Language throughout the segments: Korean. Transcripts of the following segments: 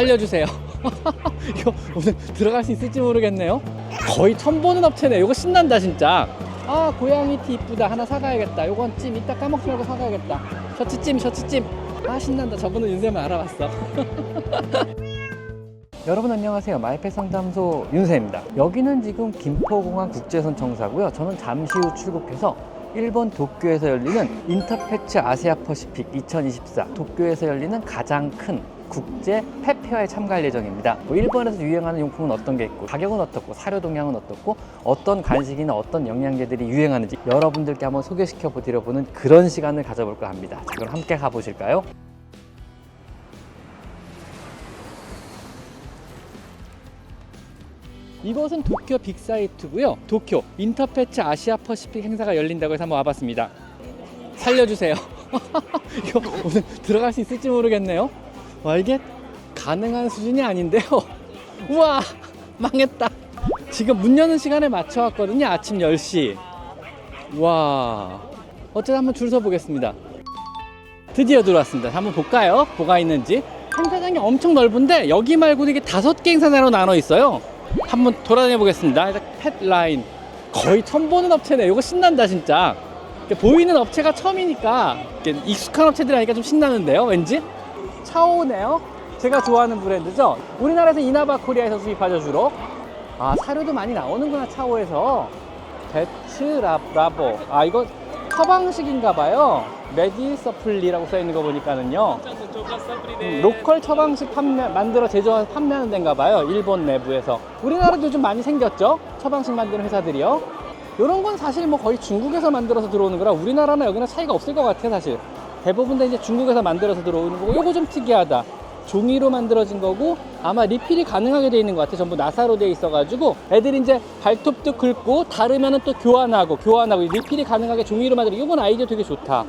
살려주세요. 이거 오늘 들어갈 수 있을지 모르겠네요. 거의 처음 보는 업체네. 이거 신난다 진짜. 아 고양이 티 이쁘다. 하나 사가야겠다. 요건 찜 이따 까먹지 말고 사가야겠다. 셔츠 찜 셔츠 찜. 아 신난다. 저분은 윤세만 알아봤어. 여러분 안녕하세요. 마이펫 상담소 윤세입니다. 여기는 지금 김포공항 국제선 청사고요. 저는 잠시 후 출국해서 일본 도쿄에서 열리는 인터패치 아시아 퍼시픽 2024 도쿄에서 열리는 가장 큰 국제 펫페어에 참가할 예정입니다. 뭐 일본에서 유행하는 용품은 어떤 게 있고 가격은 어떻고 사료 동향은 어떻고 어떤 간식이나 어떤 영양제들이 유행하는지 여러분들께 한번 소개시켜 보는 그런 시간을 가져볼까 합니다. 자, 그럼 함께 가보실까요? 이곳은 도쿄 빅사이트고요. 도쿄 인터패치 아시아 퍼시픽 행사가 열린다고 해서 한번 와봤습니다. 살려주세요. 이거 오늘 들어갈 수 있을지 모르겠네요. 와 이게 가능한 수준이 아닌데요. 우와 망했다. 지금 문 여는 시간에 맞춰 왔거든요. 아침 10시. 와 어쨌든 한번 줄 서 보겠습니다. 드디어 들어왔습니다. 한번 볼까요? 뭐가 있는지. 행사장이 엄청 넓은데 여기 말고도 이게 다섯 개 행사장으로 나눠 있어요. 한번 돌아다녀 보겠습니다. 펫 라인 거의 처음 보는 업체네. 이거 신난다 진짜. 보이는 업체가 처음이니까 익숙한 업체들 하니까 좀 신나는데요. 왠지 차오네요. 제가 좋아하는 브랜드죠. 우리나라에서 이나바 코리아에서 수입하죠 주로. 아 사료도 많이 나오는구나 차오에서. 배츠 라, 라보. 아 이거 처방식인가 봐요. 메디 서플리라고 써 있는 거 보니까는요. 음, 로컬 처방식 판매, 만들어 제조해서 판매하는 데인가 봐요. 일본 내부에서. 우리나라도 요즘 많이 생겼죠? 처방식 만드는 회사들이요. 이런 건 사실 뭐 거의 중국에서 만들어서 들어오는 거라 우리나라나 여기는 차이가 없을 것 같아요, 사실. 대부분 다 이제 중국에서 만들어서 들어오는 거고, 요거 좀 특이하다. 종이로 만들어진 거고 아마 리필이 가능하게 돼 있는 것 같아요. 전부 나사로 돼 있어 가지고 애들이 이제 발톱도 긁고 다르면은 또 교환하고 교환하고 리필이 가능하게 종이로 만들어. 이건 아이디어 되게 좋다.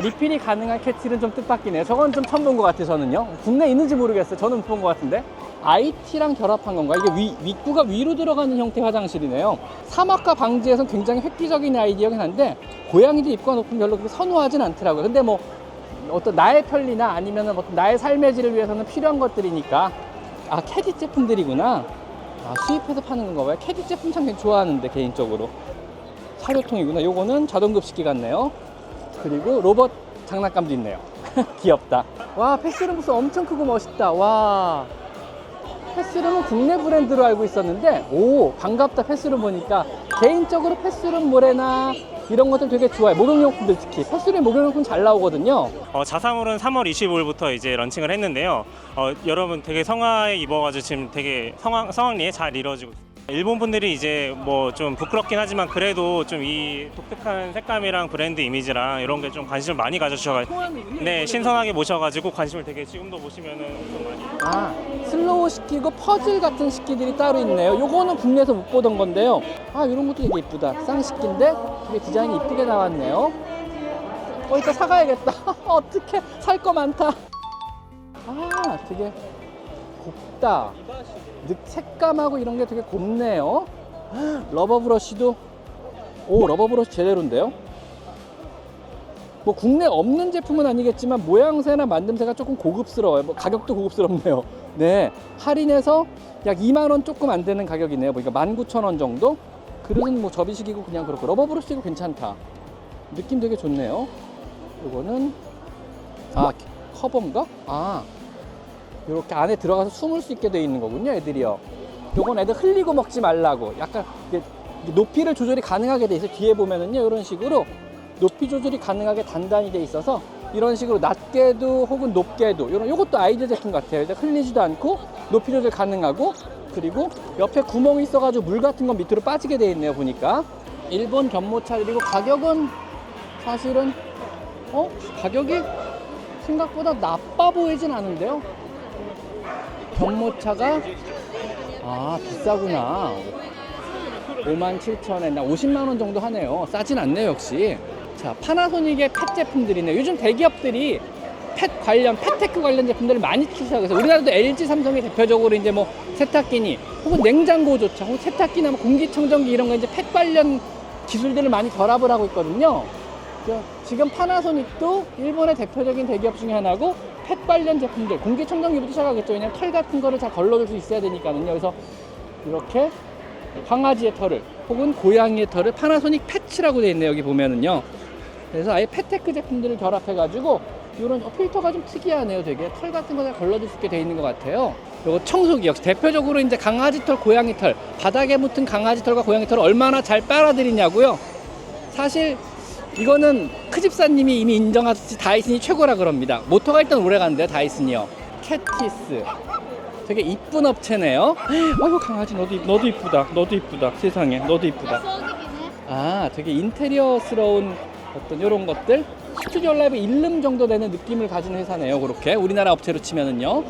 리필이 가능한 캐치는 좀 뜻밖이네요. 저건 좀 처음 본 것 같아요, 저는요. 국내에 있는지 모르겠어요. 저는 못 본 것 같은데. IT랑 결합한 건가? 이게 위, 윗구가 위로 들어가는 형태 화장실이네요. 사막화 방지에선 굉장히 획기적인 아이디어긴 한데, 고양이들 입구가 높으면 별로 그렇게 선호하진 않더라고요. 근데 뭐, 어떤 나의 편리나 아니면 어떤 나의 삶의 질을 위해서는 필요한 것들이니까. 아, 캐디 제품들이구나. 아, 수입해서 파는 건가 봐요. 캐디 제품 참 좋아하는데, 개인적으로. 사료통이구나. 요거는 자동급식기 같네요. 그리고 로봇 장난감도 있네요. 귀엽다. 와, 패스룸부스 엄청 크고 멋있다. 와. 패스룸은 국내 브랜드로 알고 있었는데, 오, 반갑다. 패스룸 보니까. 개인적으로 패스룸 모래나 이런 것들 되게 좋아해. 목욕용품들 특히. 패스룸 목욕용품 잘 나오거든요. 어, 자사몰은 3월 25일부터 이제 런칭을 했는데요. 어, 여러분 되게 성화에 입어가지고 지금 되게 성황, 성황리에 잘 이루어지고 있습니다. 일본 분들이 이제 뭐 좀 부끄럽긴 하지만 그래도 좀 이 독특한 색감이랑 브랜드 이미지랑 이런 게 좀 관심을 많이 가져주셔가지고 네 신선하게 모셔가지고 관심을 되게 지금도 보시면은 좀 많이 아, 슬로우 시키고 퍼즐 같은 식기들이 따로 있네요. 요거는 국내에서 못 보던 건데요. 아, 이런 것도 되게 이쁘다. 쌍식기인데 되게 디자인이 이쁘게 나왔네요. 어, 이따 사가야겠다. 어떻게 살 거 많다. 아, 되게 곱다. 늑 색감하고 이런 게 되게 곱네요. 러버 브러쉬도 오, 러버 브러쉬 제대로인데요. 뭐 국내 없는 제품은 아니겠지만 모양새나 만듦새가 조금 고급스러워요. 뭐 가격도 고급스럽네요. 네, 할인해서 약 2만 원 조금 안 되는 가격이네요. 그러니까 19,000원 정도. 그릇은 뭐 접이식이고 그냥 그렇고 러버 브러쉬도 괜찮다. 느낌 되게 좋네요. 이거는 아 커버인가? 아 이렇게 안에 들어가서 숨을 수 있게 돼 있는 거군요, 애들이요. 요건 애들 흘리고 먹지 말라고. 약간 높이를 조절이 가능하게 돼 있어요. 뒤에 보면은요, 이런 식으로 높이 조절이 가능하게 단단히 돼 있어서 이런 식으로 낮게도 혹은 높게도 이런 요것도 아이디어 제품 같아요. 이제 흘리지도 않고 높이 조절 가능하고 그리고 옆에 구멍이 있어가지고 물 같은 건 밑으로 빠지게 돼 있네요. 보니까 일본 견모차들이고 가격은 사실은 어 가격이 생각보다 나빠 보이진 않은데요. 견모차가 아 비싸구나. 5만 7천에 나 50만 원 정도 하네요. 싸진 않네요, 역시. 자, 파나소닉의 펫 제품들이네. 요즘 대기업들이 펫 관련, 펫테크 관련 제품들을 많이 출시하고 있어요. 우리나라도 LG, 삼성이 대표적으로 이제 뭐 세탁기니 혹은 냉장고조차, 혹은 세탁기나 뭐 공기청정기 이런 거 이제 펫 관련 기술들을 많이 결합을 하고 있거든요. 저 지금 파나소닉도 일본의 대표적인 대기업 중에 하나고 펫 관련 제품들 공기 청정기부터 시작하겠죠. 왜냐면 털 같은 거를 잘 걸러줄 수 있어야 되니까요. 그래서 이렇게 강아지의 털을 혹은 고양이의 털을 파나소닉 패치라고 되어 있네요. 여기 보면은요. 그래서 아예 패테크 제품들을 결합해 가지고 이런 필터가 좀 특이하네요. 되게 털 같은 거잘 걸러줄 수 있게 되어 있는 것 같아요. 요거 청소기 역시 대표적으로 이제 강아지 털, 고양이 털 바닥에 묻은 강아지 털과 고양이 털을 얼마나 잘 빨아들이냐고요. 사실 이거는 크집사님이 이미 인정하듯이 다이슨이 최고라 그럽니다. 모터가 일단 오래 가는데요, 다이슨이요. 캣티스. 되게 이쁜 업체네요. 아이고 강아지 너도 이- 너도 이쁘다. 너도 이쁘다. 세상에 너도 이쁘다. 아, 되게 인테리어스러운 어떤 이런 것들 스튜디오 라이브 일름 정도 되는 느낌을 가진 회사네요. 그렇게 우리나라 업체로 치면은요.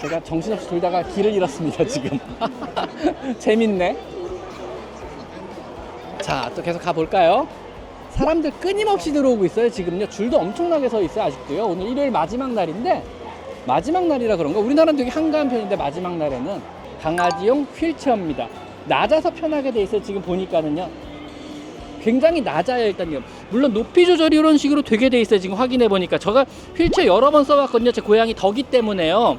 제가 정신없이 돌다가 길을 잃었습니다 지금. 재밌네. 자, 또 계속 가볼까요? 사람들 끊임없이 들어오고 있어요. 지금요. 줄도 엄청나게 서 있어요. 아직도요. 오늘 일요일 마지막 날인데 마지막 날이라 그런가? 우리나라는 되게 한가한 편인데 마지막 날에는 강아지용 휠체어입니다. 낮아서 편하게 돼 있어요. 지금 보니까는요. 굉장히 낮아요 일단요. 물론 높이 조절이 이런 식으로 되게 돼 있어요. 지금 확인해 보니까 제가 휠체어 여러 번 써봤거든요. 제 고양이 덕이 때문에요.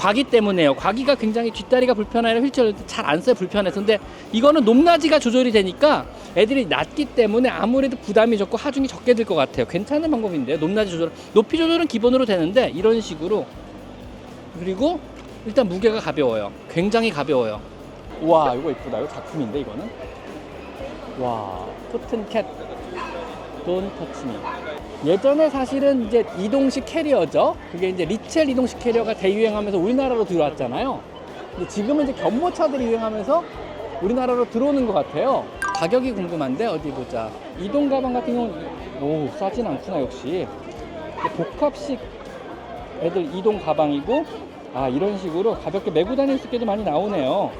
과기 때문에요. 과기가 굉장히 뒷다리가 불편하여 휠체어를 잘 안 써요. 불편해서. 근데 이거는 높낮이가 조절이 되니까 애들이 낮기 때문에 아무래도 부담이 적고 하중이 적게 들 것 같아요. 괜찮은 방법인데요. 높낮이 조절. 높이 조절은 기본으로 되는데 이런 식으로 그리고 일단 무게가 가벼워요. 굉장히 가벼워요. 와, 이거 이쁘다. 이거 작품인데 이거는. 와, 포튼캣 돈 터치미. 예전에 사실은 이제 이동식 캐리어죠. 그게 이제 리첼 이동식 캐리어가 대유행하면서 우리나라로 들어왔잖아요. 근데 지금은 이제 견모차들이 유행하면서 우리나라로 들어오는 것 같아요. 가격이 궁금한데 어디 보자. 이동 가방 같은 경우는 오 싸진 않구나 역시. 복합식 애들 이동 가방이고 아 이런 식으로 가볍게 메고 다닐 수 있게도 많이 나오네요.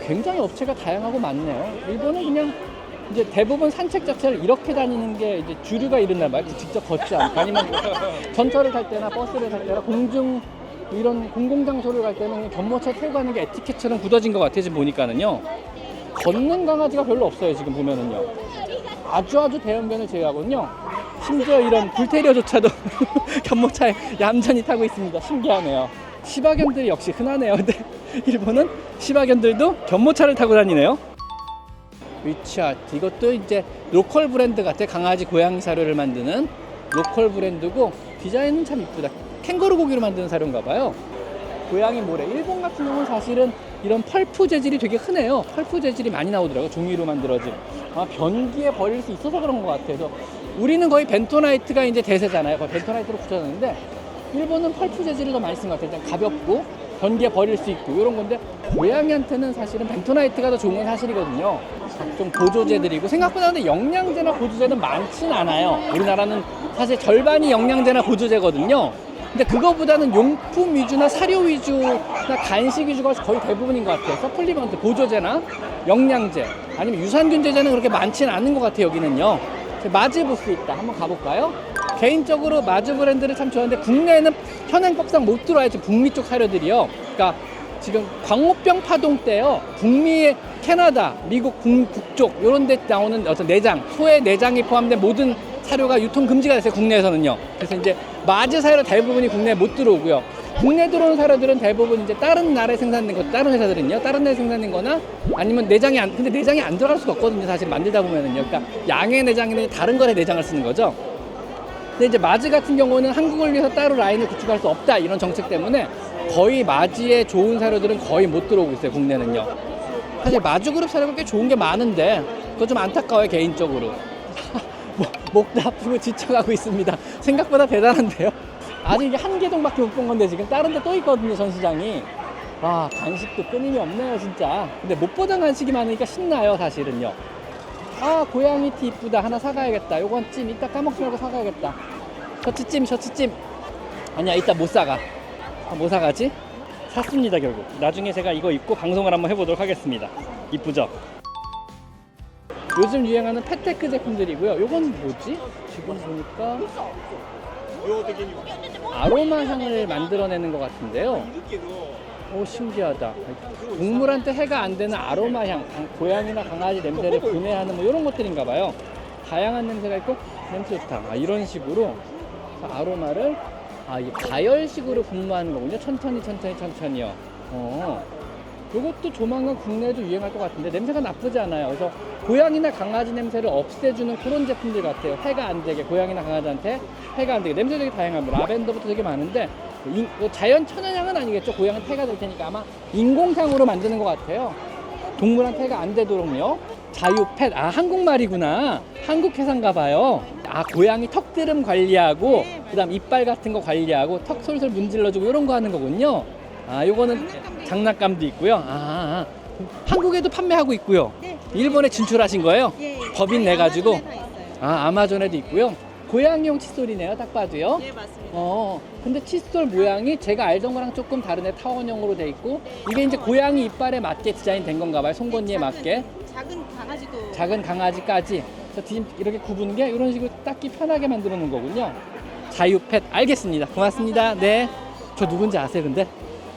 굉장히 업체가 다양하고 많네요. 일본은 그냥 이제 대부분 산책 자체를 이렇게 다니는 게 이제 주류가 이른단 말이에요. 직접 걷지 않고 아니면 전철을 탈 때나 버스를 탈 때나 공중 이런 공공장소를 갈 때는 견모차 태고 가는 게 에티켓처럼 굳어진 것 같아요. 지금 보니까는요. 걷는 강아지가 별로 없어요. 지금 보면은요. 아주 아주 대형견을 제외하고는요. 심지어 이런 불테리어조차도 견모차에 얌전히 타고 있습니다. 신기하네요. 시바견들이 역시 흔하네요. 근데 일본은 시바견들도 견모차를 타고 다니네요. 위치아트. 이것도 이제 로컬 브랜드 같아. 강아지 고양이 사료를 만드는 로컬 브랜드고 디자인은 참 이쁘다. 캥거루 고기로 만드는 사료인가 봐요. 고양이 모래. 일본 같은 경우는 사실은 이런 펄프 재질이 되게 흔해요. 펄프 재질이 많이 나오더라고요. 종이로 만들어진. 아 변기에 버릴 수 있어서 그런 것 같아서. 우리는 거의 벤토나이트가 이제 대세잖아요. 거의 벤토나이트로 붙여놨는데 일본은 펄프 재질을 더 많이 쓴 것 같아요. 그냥 가볍고 변기에 버릴 수 있고 이런 건데 고양이한테는 사실은 벤토나이트가 더 좋은 건 사실이거든요. 각종 보조제들이고 생각보다 근데 영양제나 보조제는 많진 않아요. 우리나라는 사실 절반이 영양제나 보조제거든요. 근데 그거보다는 용품 위주나 사료 위주나 간식 위주가 거의 대부분인 것 같아요. 서플리먼트, 보조제나 영양제 아니면 유산균제제는 그렇게 많지는 않은 것 같아요. 여기는요. 마즈 부스 있다. 한번 가볼까요? 개인적으로 마즈 브랜드를 참 좋아하는데 국내에는 현행법상 못 들어와요. 지금 북미 쪽 사료들이요. 그러니까 지금 광우병 파동 때요. 북미, 캐나다, 미국 북, 북쪽 이런 데 나오는 어떤 내장, 소의 내장이 포함된 모든 사료가 유통 금지가 됐어요. 국내에서는요. 그래서 이제 마즈 사료 대부분이 국내에 못 들어오고요. 국내 들어오는 사료들은 대부분 이제 다른 나라에 생산된 것, 다른 회사들은요, 다른 나라에 생산된 거나 아니면 내장이 안, 근데 내장이 안 들어갈 수가 없거든요, 사실 만들다 보면은요. 그러니까 양의 내장이는 다른 거에 내장을 쓰는 거죠. 근데 이제 마즈 같은 경우는 한국을 위해서 따로 라인을 구축할 수 없다 이런 정책 때문에 거의 마즈의 좋은 사료들은 거의 못 들어오고 있어요 국내는요. 사실 마즈 그룹 사료가 꽤 좋은 게 많은데 그거 좀 안타까워요 개인적으로. 목- 목도 아프고 지쳐가고 있습니다. 생각보다 대단한데요. 아직 한 개동밖에 못 본 건데 지금 다른 데 또 있거든요 전시장이. 와 간식도 끊임이 없네요 진짜. 근데 못 보던 간식이 많으니까 신나요 사실은요. 아 고양이 티 이쁘다 하나 사가야겠다 요건 찜 이따 까먹지 말고 사가야겠다 셔츠찜 셔츠찜 아니야 이따 못 사가 아, 뭐 사가지? 샀습니다 결국 나중에 제가 이거 입고 방송을 한번 해보도록 하겠습니다 이쁘죠? 요즘 유행하는 펫테크 제품들이고요 요건 뭐지? 지금 보니까 아로마 향을 만들어내는 것 같은데요 오 신기하다. 동물한테 해가 안 되는 아로마 향, 강- 고양이나 강아지 냄새를 분해하는 뭐 이런 것들인가 봐요. 다양한 냄새가 있고 냄새 좋다. 아, 이런 식으로 아로마를 아, 이게 가열식으로 분무하는 거군요. 천천히, 천천히, 천천히요. 어. 요것도 조만간 국내에도 유행할 것 같은데 냄새가 나쁘지 않아요. 그래서 고양이나 강아지 냄새를 없애주는 그런 제품들 같아요. 해가 안 되게 고양이나 강아지한테 해가 안 되게 냄새 되게 다양합니다. 라벤더부터 되게 많은데 인- 뭐 자연 천연향은 아니겠죠. 고양이는 해가 될 테니까 아마 인공향으로 만드는 것 같아요. 동물한테 해가 안 되도록요. 자유 펫 아 한국말이구나. 한국 회사인가 봐요. 아 고양이 턱드름 관리하고 그다음 이빨 같은 거 관리하고 턱 솔솔 문질러주고 이런 거 하는 거군요. 아 요거는 장난감도 있고요. 아, 아. 한국에도 판매하고 있고요. 네. 일본에 진출하신 거예요? 예, 예. 법인 내 가지고? 아마존에 다 있어요. 아 아마존에도 있고요. 고양이용 칫솔이네요. 딱 봐도요. 예, 맞습니다. 어, 근데 칫솔 모양이 제가 알던 거랑 조금 다르네. 타원형으로 돼 있고 이게 이제 고양이 이빨에 맞게 디자인 된 건가 봐요. 송곳니에 작은- 맞게. 작은 강아지도 작은 강아지까지. 지금 이렇게 굽은 게 이런 식으로 닦기 편하게 만들어 놓은 거군요. 자유펫 알겠습니다. 고맙습니다. 네. 저 누군지 아세요, 근데?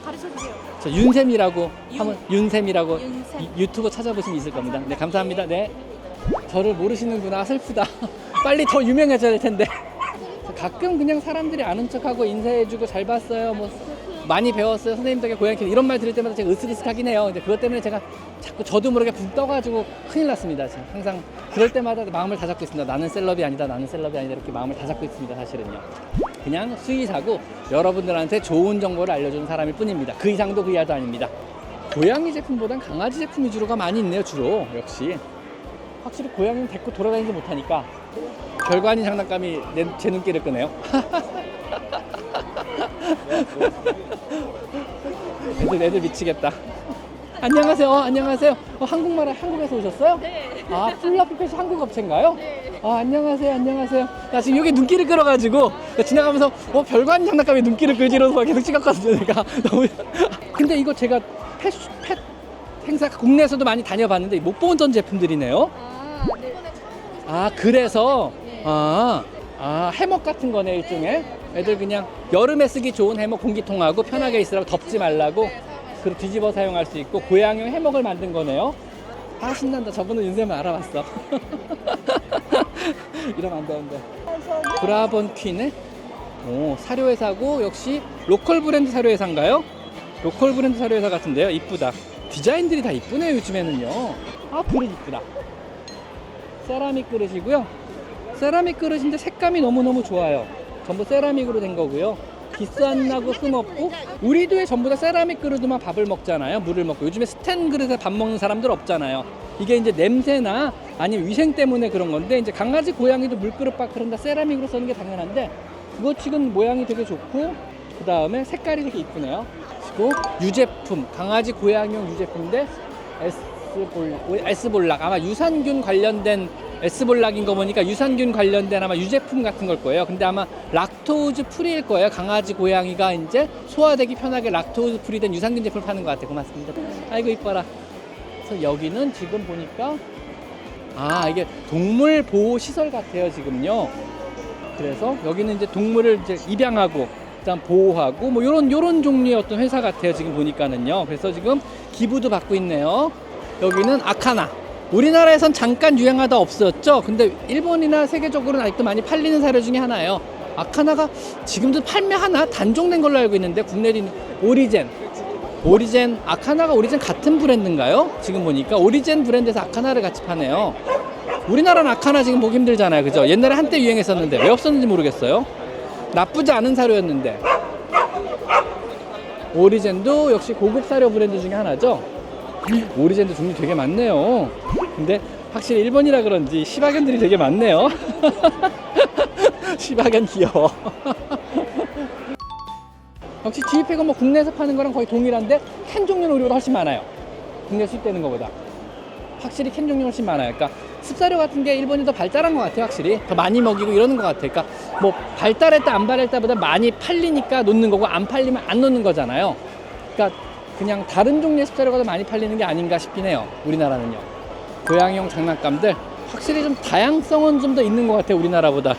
가르쳐 주세요. 저 윤샘이라고 윤- 하면 윤샘이라고 윤샘. 유- 유튜브 찾아보시면 있을 겁니다. 네, 감사합니다. 네. 저를 모르시는구나. 슬프다. 빨리 더 유명해져야 될 텐데. 가끔 그냥 사람들이 아는 척하고 인사해주고 잘 봤어요. 뭐 많이 배웠어요. 선생님 덕에 고양이 키우는 이런 말 들을 때마다 제가 으스스하긴 해요. 근데 그것 때문에 제가 자꾸 저도 모르게 붕 떠가지고 큰일 났습니다. 제가 항상 그럴 때마다 마음을 다 잡고 있습니다. 나는 셀럽이 아니다. 나는 셀럽이 아니다. 이렇게 마음을 다 잡고 있습니다. 사실은요. 그냥 수의사고 여러분들한테 좋은 정보를 알려주는 사람일 뿐입니다. 그 이상도 그 이하도 아닙니다. 고양이 제품보단 강아지 제품 위주로가 많이 있네요. 주로 역시 확실히 고양이는 데리고 돌아다니지 못하니까 별거 아닌 장난감이 내, 제 눈길을 끄네요. 애들 애들 미치겠다. 안녕하세요. 어, 안녕하세요. 어, 한국말 한국에서 오셨어요? 네. 아 플러피펫이 한국 업체인가요? 아 안녕하세요. 안녕하세요. 나 지금 여기 눈길을 끌어가지고 지나가면서 어 아닌 장난감에 눈길을 끌지 이러면서 계속 찍었거든요. 내가 너무. 근데 이거 제가 펫, 펫 행사 국내에서도 많이 다녀봤는데 못본전 제품들이네요. 아, 네. 아 그래서 네. 아, 아 해먹 같은 거네 일종의 애들 그냥 여름에 쓰기 좋은 해먹 공기통하고 편하게 있으라고 덥지 말라고 그 뒤집어 사용할 수 있고 고양이용 해먹을 만든 거네요. 아 신난다. 저분은 윤쌤을 알아봤어. 이러면 안 되는데. 브라본 퀸의? 오 사료회사고 역시 로컬 브랜드 사료회사인가요? 로컬 브랜드 사료회사 같은데요. 이쁘다. 디자인들이 다 이쁘네요 요즘에는요. 아 그릇 이쁘다. 세라믹 그릇이고요. 세라믹 그릇인데 색감이 너무너무 좋아요. 전부 세라믹으로 된 거고요. 안 나고 흠 없고 우리도 왜 전부 다 세라믹 그릇으로만 밥을 먹잖아요. 물을 먹고 요즘에 스텐 그릇에 밥 먹는 사람들 없잖아요. 이게 이제 냄새나 아니면 위생 때문에 그런 건데 이제 강아지 고양이도 물그릇 밥 그런 다 세라믹으로 쓰는 게 당연한데 그거 지금 모양이 되게 좋고 그 다음에 색깔이 되게 이쁘네요. 그리고 유제품 강아지 고양이용 유제품인데 S볼 S볼락 아마 유산균 관련된 S볼락인 거 보니까 유산균 관련된 아마 유제품 같은 걸 거예요. 근데 아마 락토우즈 프리일 거예요. 강아지 고양이가 이제 소화되기 편하게 락토우즈 프리된 유산균 제품을 파는 것 같아요. 고맙습니다. 아이고 이뻐라. 그래서 여기는 지금 보니까 아 이게 동물 보호 시설 같아요 지금요. 그래서 여기는 이제 동물을 이제 입양하고 일단 보호하고 뭐 요런 요런 종류의 어떤 회사 같아요 지금 보니까는요. 그래서 지금 기부도 받고 있네요. 여기는 아카나. 우리나라에선 잠깐 유행하다 없었죠. 근데 일본이나 세계적으로는 아직도 많이 팔리는 사료 중에 하나예요. 아카나가 지금도 판매 하나 단종된 걸로 알고 있는데 국내에 오리젠. 오리젠 아카나가 오리젠 같은 브랜드인가요? 지금 보니까 오리젠 브랜드에서 아카나를 같이 파네요. 우리나라는 아카나 지금 보기 힘들잖아요. 그죠? 옛날에 한때 유행했었는데 왜 없었는지 모르겠어요. 나쁘지 않은 사료였는데. 오리젠도 역시 고급 사료 브랜드 중에 하나죠. 오리젠도 종류 되게 많네요. 근데 확실히 일본이라 그런지 시바견들이 되게 많네요. 시바견 귀여워. 역시 지휘팩은 뭐 국내에서 파는 거랑 거의 동일한데 캔 종류는 우리보다 훨씬 많아요. 국내 수입되는 것보다. 확실히 캔 종류 훨씬 많아요. 그러니까 습사료 같은 게 일본이 더 발달한 것 같아요, 확실히. 더 많이 먹이고 이러는 것 같아요. 그러니까 뭐 발달했다 안 발달했다보다 많이 팔리니까 놓는 거고 안 팔리면 안 놓는 거잖아요. 그러니까 그냥 다른 종류의 습사료가 더 많이 팔리는 게 아닌가 싶긴 해요. 우리나라는요. 고양이용 장난감들 확실히 좀 다양성은 좀 더 있는 것 같아요. 우리나라보다.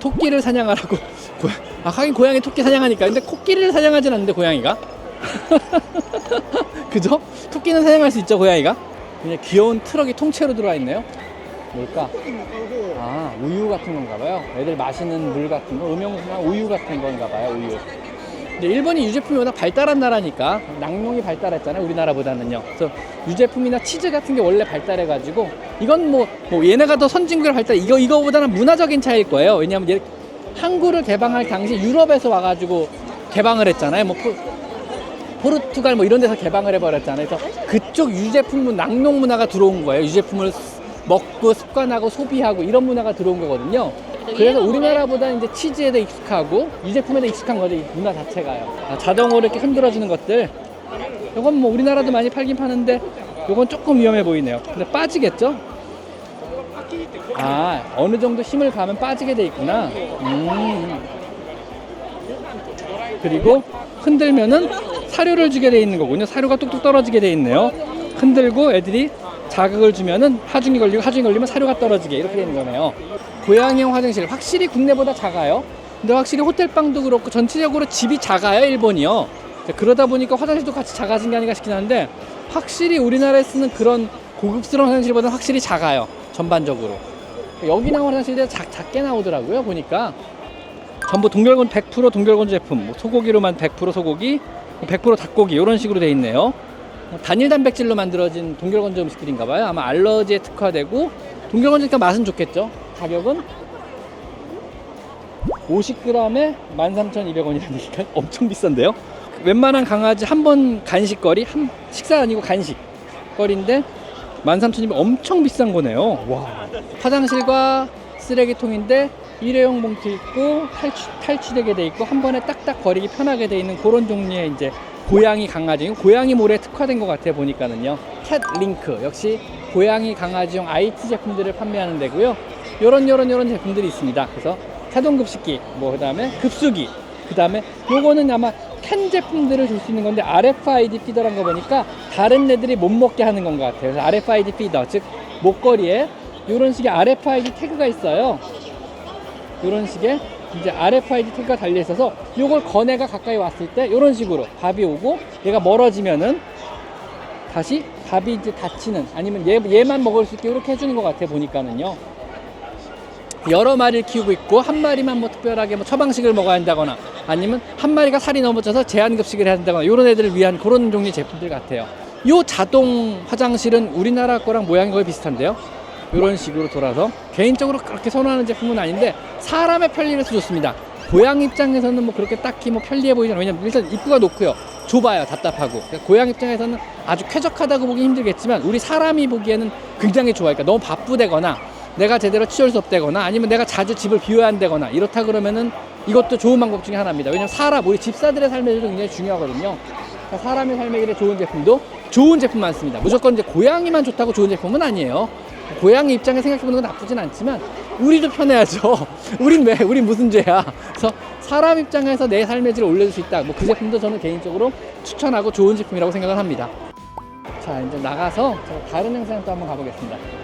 토끼를 사냥하라고. 고- 아, 하긴 고양이 토끼 사냥하니까. 근데 코끼리를 사냥하진 않는데, 고양이가. 그죠? 토끼는 사냥할 수 있죠, 고양이가. 그냥 귀여운 트럭이 통째로 들어와 있네요. 뭘까? 아, 우유 같은 건가 봐요. 애들 마시는 물 같은 거, 음용수나 우유 같은 건가 봐요, 우유. 근데 일본이 유제품이 워낙 발달한 나라니까 낙농이 발달했잖아요, 우리나라보다는요. 그래서 유제품이나 치즈 같은 게 원래 발달해 가지고 이건 뭐, 뭐 얘네가 더 선진국을 발달, 이거 이거보다는 문화적인 차이일 거예요. 왜냐하면 얘 항구를 개방할 당시 유럽에서 와가지고 개방을 했잖아요. 뭐 포, 포르투갈 뭐 이런 데서 개방을 해버렸잖아요. 그래서 그쪽 유제품 낙농 문화가 들어온 거예요. 유제품을 먹고 습관하고 소비하고 이런 문화가 들어온 거거든요. 그래서 우리나라보다 이제 치즈에 더 익숙하고 유제품에 더 익숙한 거죠. 이 문화 자체가요. 아, 자동으로 이렇게 흔들어주는 것들. 이건 뭐 우리나라도 많이 팔긴 파는데 이건 조금 위험해 보이네요. 근데 빠지겠죠? 아 어느 정도 힘을 가면 빠지게 돼 있구나. 음. 그리고 흔들면은 사료를 주게 돼 있는 거군요. 사료가 뚝뚝 떨어지게 돼 있네요. 흔들고 애들이 자극을 주면은 하중이 걸리고 하중이 걸리면 사료가 떨어지게 이렇게 되는 거네요. 고양이용 화장실 확실히 국내보다 작아요. 근데 확실히 호텔방도 그렇고 전체적으로 집이 작아요 일본이요. 그러다 보니까 화장실도 같이 작아진 게 아닌가 싶긴 한데 확실히 우리나라에 쓰는 그런 고급스러운 화장실보다 확실히 작아요 전반적으로. 여기 나온 화장실이 작, 작게 나오더라고요 보니까 전부 동결건 100% 동결건조 제품 뭐 소고기로만 100% 소고기 100% 닭고기 이런 식으로 돼 있네요 뭐 단일 단백질로 만들어진 동결건조 음식들인가 봐요 아마 알러지에 특화되고 동결건조니까 맛은 좋겠죠 가격은 50g에 13,200원이라니까 엄청 비싼데요? 웬만한 강아지 한 번 간식거리 한 식사 아니고 간식거리인데 13,200원 엄청 비싼 거네요. 와. 화장실과 쓰레기통인데 일회용 봉투 있고 탈취, 탈취되게 돼 있고 한 번에 딱딱 버리기 편하게 돼 있는 그런 종류의 이제 고양이 강아지. 고양이 몰에 특화된 것 같아요 보니까는요. 캣 링크. 역시 고양이 강아지용 IT 제품들을 판매하는 데고요 요런 요런 요런 제품들이 있습니다. 그래서 자동 급식기 뭐 그 다음에 급수기 그 다음에 요거는 아마 캔 제품들을 줄 수 있는 건데 RFID 피더란 거 보니까 다른 애들이 못 먹게 하는 건 것 같아요. 그래서 RFID 피더 즉 목걸이에 이런 식의 RFID 태그가 있어요. 이런 식의 이제 RFID 태그가 달려 있어서 요걸 거내가 가까이 왔을 때 이런 식으로 밥이 오고 얘가 멀어지면은 다시 밥이 이제 닫히는 아니면 얘, 얘만 먹을 수 있게 이렇게 해주는 것 같아 보니까는요 여러 마리를 키우고 있고 한 마리만 뭐 특별하게 뭐 처방식을 먹어야 한다거나 아니면 한 마리가 살이 넘어져서 제한급식을 해야 한다거나 이런 애들을 위한 그런 종류의 제품들 같아요 요 자동 화장실은 우리나라 거랑 모양이 거의 비슷한데요 이런 식으로 돌아서 개인적으로 그렇게 선호하는 제품은 아닌데 사람의 편리를 위해서 좋습니다. 고양 입장에서는 뭐 그렇게 딱히 뭐 편리해 보이지 않아요. 왜냐면 일단 입구가 높고요. 좁아요. 답답하고. 그러니까 고양 입장에서는 아주 쾌적하다고 보기 힘들겠지만 우리 사람이 보기에는 굉장히 좋아요. 그러니까 너무 바쁘대거나 내가 제대로 수 없다거나 아니면 내가 자주 집을 비워야 한다거나 이렇다 그러면은 이것도 좋은 방법 중에 하나입니다. 왜냐면 사람, 우리 집사들의 삶에도 굉장히 중요하거든요. 그러니까 사람의 삶에 길에 좋은 제품도 좋은 제품 많습니다. 무조건 이제 고양이만 좋다고 좋은 제품은 아니에요. 고양이 입장에 생각해보는 건 나쁘진 않지만 우리도 편해야죠. 우린 왜? 우린 무슨 죄야? 그래서 사람 입장에서 내 삶의 질을 올려줄 수 있다. 뭐 그 제품도 저는 개인적으로 추천하고 좋은 제품이라고 생각을 합니다. 자 이제 나가서 제가 다른 행사장 또 한번 가보겠습니다.